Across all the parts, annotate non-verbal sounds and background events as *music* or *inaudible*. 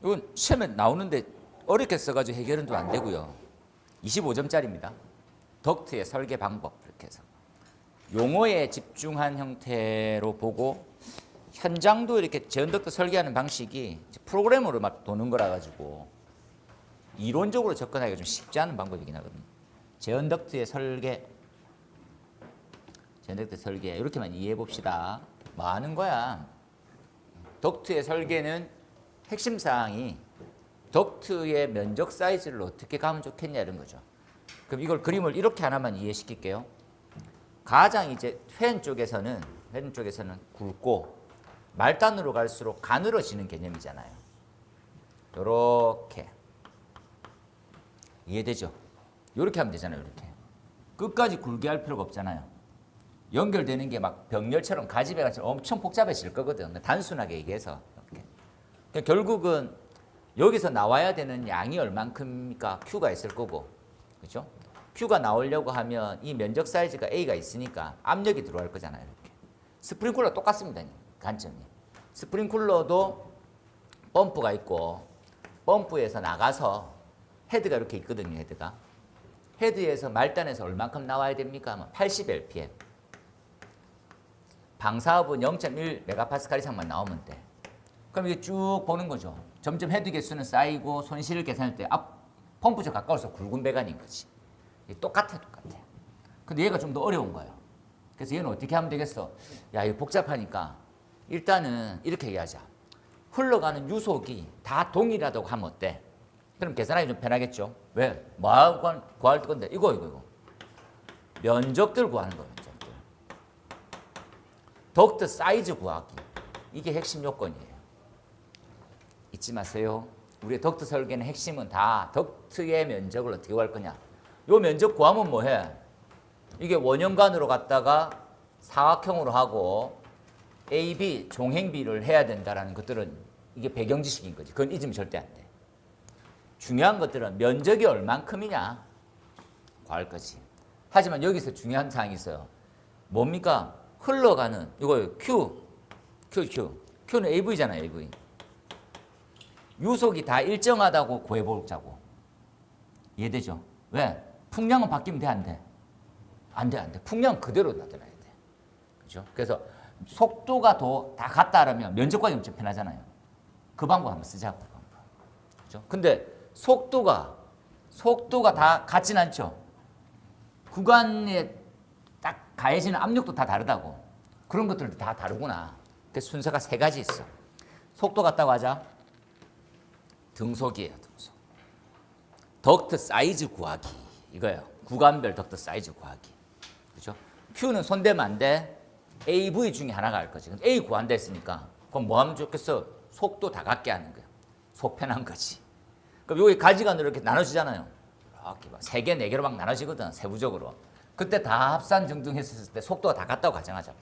이건 시험에 나오는데 어렵게 써가지고 해결은 좀안 되고요. 25점짜리입니다. 덕트의 설계 방법 이렇게 해서 용어에 집중한 형태로 보고 현장도 이렇게 제언덕트 설계하는 방식이 프로그램으로 막 도는 거라 가지고 이론적으로 접근하기가 좀 쉽지 않은 방법이긴 하거든요. 제언덕트의 설계, 제언덕트 설계 이렇게만 이해해 봅시다. 뭐 하는 거야? 덕트의 설계는 핵심 사항이 덕트의 면적 사이즈를 어떻게 가면 좋겠냐 이런 거죠. 그럼 이걸 그림을 이렇게 하나만 이해시킬게요. 가장 이제 회원 쪽에서는 회원 쪽에서는 굵고 말단으로 갈수록 가늘어지는 개념이잖아요. 요렇게 이해되죠? 요렇게 하면 되잖아요. 이렇게 끝까지 굵게 할 필요가 없잖아요. 연결되는 게 막 병렬처럼 가지배가처럼 엄청 복잡해질 거거든. 단순하게 얘기해서 결국은 여기서 나와야 되는 양이 얼만큼입니까? Q가 있을 거고, 그렇죠? Q가 나오려고 하면 이 면적 사이즈가 A가 있으니까 압력이 들어갈 거잖아요. 이렇게. 스프링쿨러 똑같습니다. 관점이. 스프링쿨러도 펌프가 있고 펌프에서 나가서 헤드가 이렇게 있거든요. 헤드가. 헤드에서 말단에서 얼만큼 나와야 됩니까? 80 LPM. 방사압은 0.1 메가파스칼 이상만 나오면 돼. 그럼 이게 쭉 보는 거죠. 점점 헤드 개수는 쌓이고 손실을 계산할 때 앞 펌프죠 가까워서 굵은 배관인 거지. 똑같아 똑같아. 근데 얘가 좀 더 어려운 거예요. 그래서 얘는 어떻게 하면 되겠어? 야 이거 복잡하니까 일단은 이렇게 얘기하자. 흘러가는 유속이 다 동일하다고 하면 어때? 그럼 계산하기 좀 편하겠죠? 왜? 뭐 구할, 건데? 이거 이거 이거. 면적들 구하는 거예요. 면적들. 덕트 사이즈 구하기. 이게 핵심 요건이에요. 잊지 마세요. 우리 덕트 설계는 핵심은 다 덕트의 면적을 어떻게 구할 거냐. 요 면적 구하면 뭐 해? 이게 원형관으로 갔다가 사각형으로 하고 A, B 종행비를 해야 된다라는 것들은 이게 배경 지식인 거지. 그건 잊으면 절대 안 돼. 중요한 것들은 면적이 얼만큼이냐 구할 거지. 하지만 여기서 중요한 사항이 있어요. 뭡니까? 흘러가는 이거 Q, Q, Q. Q는 AV잖아요, AV. 유속이 다 일정하다고 구해보자고. 이해되죠? 왜? 풍량은 바뀌면 돼, 안 돼? 안 돼, 안 돼. 풍량 그대로 나타나야 돼. 그죠? 그래서 속도가 더 다 같다 그러면 면적관이 엄청 편하잖아요. 그 방법 한번 쓰자고. 그. 그죠? 근데 속도가 속도가 다 같진 않죠. 구간에 딱 가해지는 압력도 다 다르다고. 그런 것들도 다 다르구나. 그 순서가 세 가지 있어. 속도 같다고 하자. 등속이에요, 등속. 덕트 사이즈 구하기. 이거예요. 구간별 덕트 사이즈 구하기. 그죠? Q는 손대면 안 돼. AV 중에 하나가 할 거지. A 구한다 했으니까 그럼 뭐 하면 좋겠어? 속도 다 같게 하는 거야. 속 편한 거지. 그럼 여기 가지간으로 이렇게 나눠지잖아요. 이렇게 막세 개, 네 개로 막 나눠지거든. 세부적으로. 그때 다 합산 정등했을 때 속도가 다 같다고 가정하자.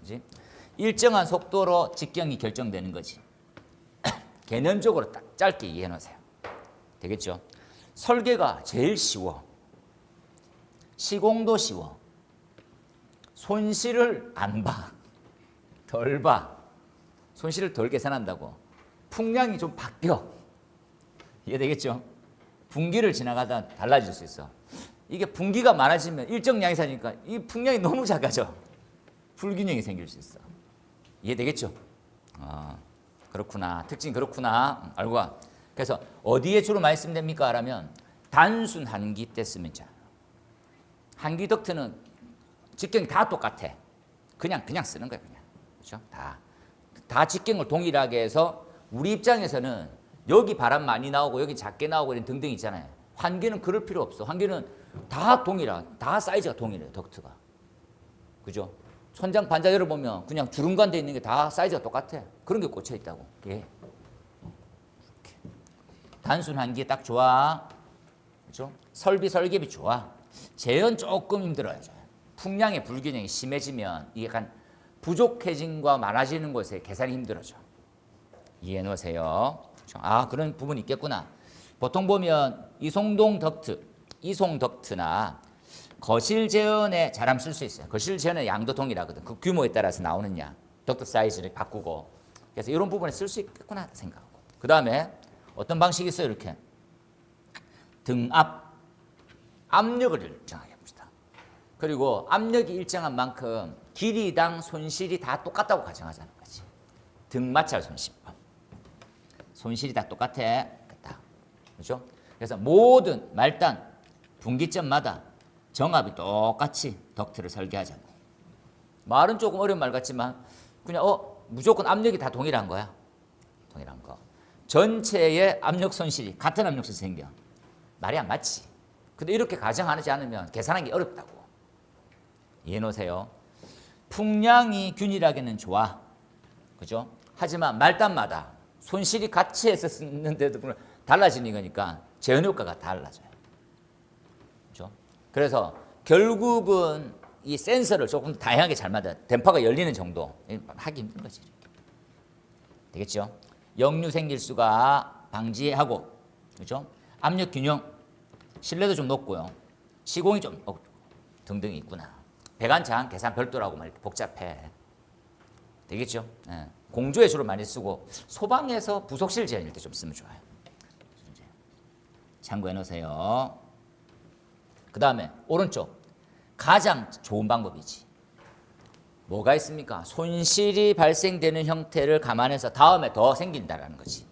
그지? 일정한 속도로 직경이 결정되는 거지. 개념적으로 딱 짧게 이해해 놓으세요. 되겠죠? 설계가 제일 쉬워. 시공도 쉬워. 손실을 안 봐. 덜 봐. 손실을 덜 계산한다고. 풍량이 좀 바뀌어. 이해되겠죠? 분기를 지나가다 달라질 수 있어. 이게 분기가 많아지면 일정량이 사니까 이 풍량이 너무 작아져. 불균형이 생길 수 있어. 이해되겠죠? 아, 그렇구나. 특징 그렇구나. 음, 알고 가. 그래서 어디에 주로 많이 쓰면 됩니까? 라면 단순 한기 때 쓰면 자. 한기 덕트는 직경이 다 똑같아. 그냥 그냥 쓰는 거야, 그냥. 그렇죠? 다. 다 직경을 동일하게 해서 우리 입장에서는 여기 바람 많이 나오고 여기 작게 나오고 이런 등등 있잖아요. 환기는 그럴 필요 없어. 환기는 다 동일하, 다 사이즈가 동일해요, 덕트가. 그죠? 천장 반자 열어보면 그냥 주름관 돼 있는 게 다 사이즈가 똑같아. 그런 게 꽂혀 있다고. 예. 이렇게. 단순 한기 딱 좋아. 그죠? 설비 설계비 좋아. 재현 조금 힘들어요. 풍량의 불균형이 심해지면 이게 약간 부족해진과 많아지는 것에 계산이 힘들어져. 이해해 놓으세요. 아 그런 부분이 있겠구나. 보통 보면 이송동 덕트, 이송 덕트나 거실 재현에 잘함 쓸수 있어요. 거실 재현의 양도 동일하거든. 그 규모에 따라서 나오는 양, 덕트 사이즈를 바꾸고. 그래서 이런 부분에 쓸 수 있겠구나 생각하고. 그 다음에 어떤 방식이 있어요? 이렇게 등압 압력을 일정하게 합시다. 그리고 압력이 일정한 만큼 길이당 손실이 다 똑같다고 가정하자는 거지. 등 마찰 손실법. 손실이 다 똑같아. 똑같다. 그렇죠? 그래서 모든 말단 분기점마다 정압이 똑같이 덕트를 설계하자고. 말은 조금 어려운 말 같지만 그냥 어 무조건 압력이 다 동일한 거야. 동일한 거. 전체의 압력 손실이 같은 압력 손실이 생겨. 말이 안 맞지. 근데 이렇게 가정하지 않으면 계산하기 어렵다고. 이해해 놓으세요. 풍량이 균일하게는 좋아. 그죠? 하지만 말단마다 손실이 같이 불구하고 달라지는 거니까 재현 효과가 달라져요. 그래서 결국은 이 센서를 조금 다양하게 잘 맞아.電波가 열리는 정도 하기 힘든 거지. 되겠죠? 역류 생길 수가 방지하고 그죠? 압력 균형 신뢰도 좀 높고요. 시공이 좀 어, 등등이 있구나. 배관장 계산 별도라고 막 이렇게 복잡해. 되겠죠? 예. 공조에 주로 많이 쓰고 소방에서 부속실 제한일 때 좀 쓰면 좋아요. 참고해 놓으세요. 그 다음에 오른쪽 가장 좋은 방법이지. 뭐가 있습니까? 손실이 발생되는 형태를 감안해서 다음에 더 생긴다라는 거지.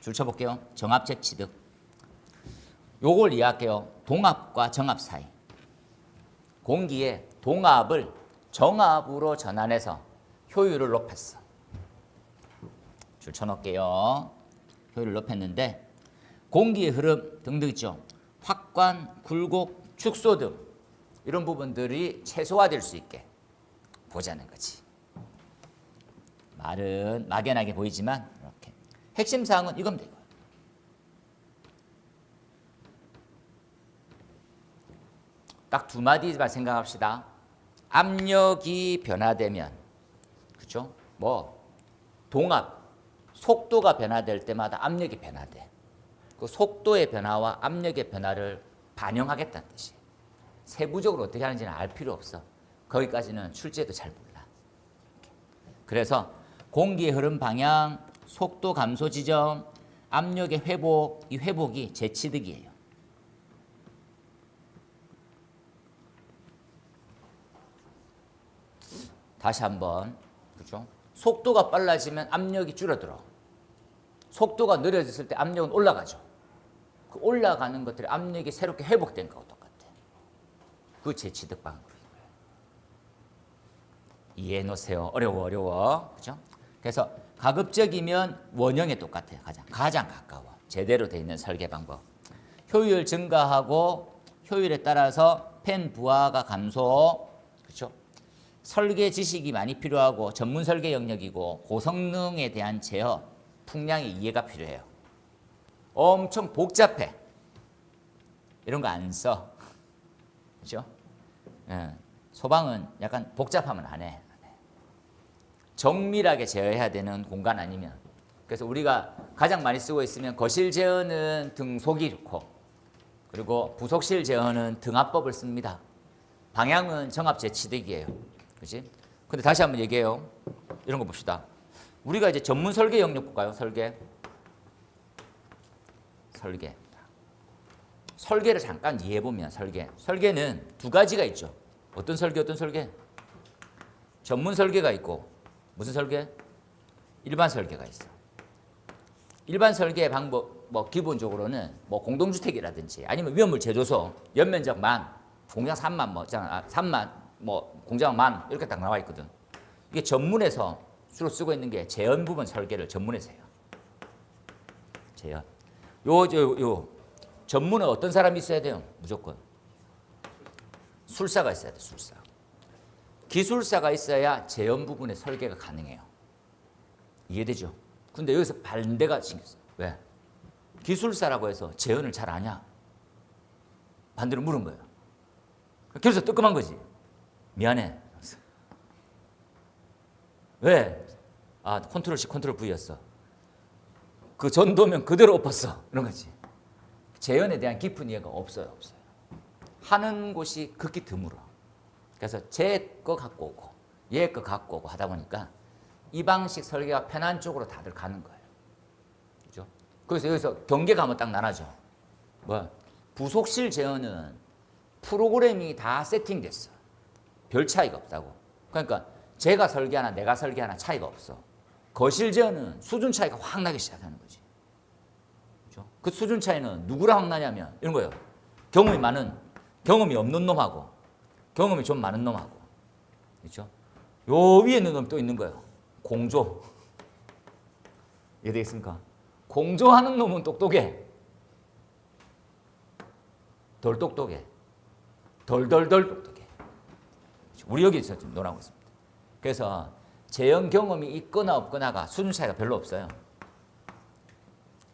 줄 쳐볼게요. 정압재 취득. 요걸 이해할게요. 동압과 정압 사이. 공기의 동압을 정압으로 전환해서 효율을 높였어. 줄 쳐놓을게요. 효율을 높였는데 공기의 흐름 등등 있죠. 확관, 굴곡, 축소 등 이런 부분들이 최소화될 수 있게 보자는 거지. 말은 막연하게 보이지만 이렇게 핵심 사항은 이겁니다. 이거. 딱두 마디만 생각합시다. 압력이 변화되면 그죠? 뭐 동압 속도가 변화될 때마다 압력이 변화돼. 그 속도의 변화와 압력의 변화를 반영하겠다는 뜻이에요. 세부적으로 어떻게 하는지는 알 필요 없어. 거기까지는 출제도 잘 몰라. 그래서 공기의 흐름 방향, 속도 감소 지점, 압력의 회복, 이 회복이 재취득이에요. 다시 한번 그죠? 속도가 빨라지면 압력이 줄어들어. 속도가 느려졌을 때 압력은 올라가죠. 그 올라가는 것들이 압력이 새롭게 회복된 거하고 똑같아. 그 재취득 방법인 거예요. 이해해 놓으세요. 어려워 어려워. 그죠? 그래서 가급적이면 원형에 똑같아요. 가장 가장 가까워. 제대로 돼 있는 설계 방법. 효율 증가하고 효율에 따라서 팬 부하가 감소. 그렇죠? 설계 지식이 많이 필요하고 전문 설계 영역이고 고성능에 대한 제어, 풍량의 이해가 필요해요. 엄청 복잡해. 이런 거 안 써. 그죠? 예. 소방은 약간 복잡하면 안 해. 정밀하게 제어해야 되는 공간 아니면. 그래서 우리가 가장 많이 쓰고 있으면 거실 제어는 등속이 좋고, 그리고 부속실 제어는 등압법을 씁니다. 방향은 정압 재취득이에요. 그지? 근데 다시 한번 얘기해요. 이런 거 봅시다. 우리가 이제 전문 설계 영역 볼까요? 설계. 설계. 설계를 잠깐 이해해 보면 설계. 설계는 두 가지가 있죠. 어떤 설계 어떤 설계? 전문 설계가 있고 무슨 설계? 일반 설계가 있어. 일반 설계 방법 뭐 기본적으로는 뭐 공동주택이라든지 아니면 위험물 제조소 연면적 만 공장 3만 뭐 있잖아. 아, 3만 뭐 공장 만 이렇게 딱 나와 있거든. 이게 전문에서 주로 쓰고 있는 게 재현 부분 설계를 전문에서 해요. 재현. 요, 요, 요. 전문은 어떤 사람이 있어야 돼요? 무조건. 술사가 있어야 돼, 술사. 기술사가 있어야 재현 부분의 설계가 가능해요. 이해되죠? 근데 여기서 반대가 생겼어. 왜? 기술사라고 해서 재현을 잘 아냐? 반대로 물은 거예요. 그래서 뜨끔한 거지. 미안해. 왜? 아, 컨트롤 C, 컨트롤 V였어. 그 전도면 그대로 엎었어. 이런 거지. 재현에 대한 깊은 이해가 없어요, 없어요. 하는 곳이 극히 드물어. 그래서 제 거 갖고 오고, 얘 거 갖고 오고 하다 보니까 이 방식 설계가 편한 쪽으로 다들 가는 거예요. 그래서 여기서 경계가 한번 딱 나눠져. 뭐 부속실 제어는 프로그램이 다 세팅됐어. 별 차이가 없다고. 그러니까 제가 설계하나 내가 설계하나 차이가 없어. 거실 제어는 수준 차이가 확 나기 시작하는 거지. 그죠? 그 수준 차이는 누구랑 확 나냐면 이런 거예요. 경험이 많은, 경험이 없는 놈하고 경험이 좀 많은 놈하고. 그렇죠? 요 위에 있는 놈 또 있는 거예요. 공조. 이해되겠습니까? 공조하는 놈은 똑똑해. 덜 똑똑해. 덜덜덜 똑똑해. 우리 여기서 지금 논하고 있습니다. 그래서 재형 경험이 있거나 없거나가 수준 차이가 별로 없어요.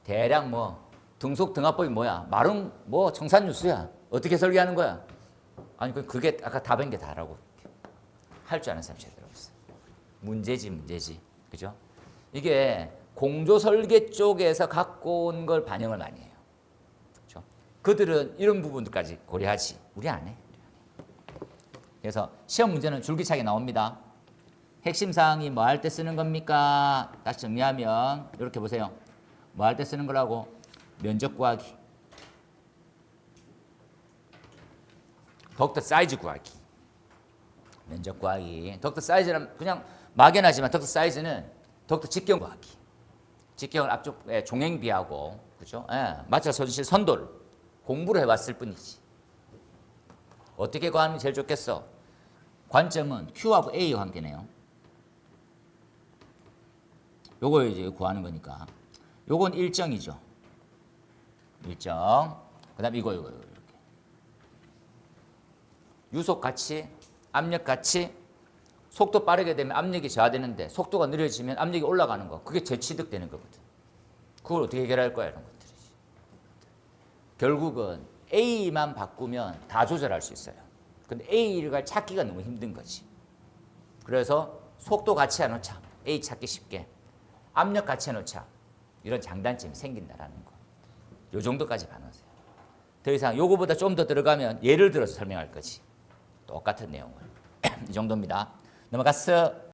대략 뭐 등속 등합법이 뭐야? 말은 뭐 청산유수야. 어떻게 설계하는 거야? 아니 그- 그게 아까 답인 게 다라고 할 줄 아는 사람이 제대로 없어. 문제지 문제지. 그죠? 이게 공조 설계 쪽에서 갖고 온 걸 반영을 많이 해요. 그죠? 그들은 이런 부분들까지 고려하지. 우리 안 해. 그래서 시험 문제는 줄기차게 나옵니다. 핵심 사항이 뭐 할 때 쓰는 겁니까? 다시 정리하면 이렇게 보세요. 뭐 할 때 쓰는 거라고? 면적 구하기. 덕터 사이즈 구하기. 면적 구하기. 덕터 사이즈는 그냥 막연하지만 덕터 사이즈는 덕터 직경 구하기. 직경을 앞쪽에 종행비하고 그죠? 예, 맞춰 서 주실 선도를 공부를 해왔을 뿐이지. 어떻게 구하는 게 제일 좋겠어? 관점은 Q하고 A와 관계네요. 요거 이제 구하는 거니까. 요건 일정이죠. 일정. 그다음 이거 이거 이렇게. 유속 가치, 압력 가치, 속도 빠르게 되면 압력이 저하되는데 속도가 느려지면 압력이 올라가는 거. 그게 재취득되는 거거든. 그걸 어떻게 해결할 거야 이런 것들이지. 결국은 A만 바꾸면 다 조절할 수 있어요. 근데 A를 찾기가 너무 힘든 거지. 그래서 속도 같이 해놓자. A 찾기 쉽게. 압력 같이 해놓자. 이런 장단점이 생긴다라는 거. 요 정도까지 봐놓으세요. 더 이상 요거보다 좀 더 들어가면 예를 들어서 설명할 거지. 똑같은 내용을. *clears throat* 이 정도입니다. 넘어갔어.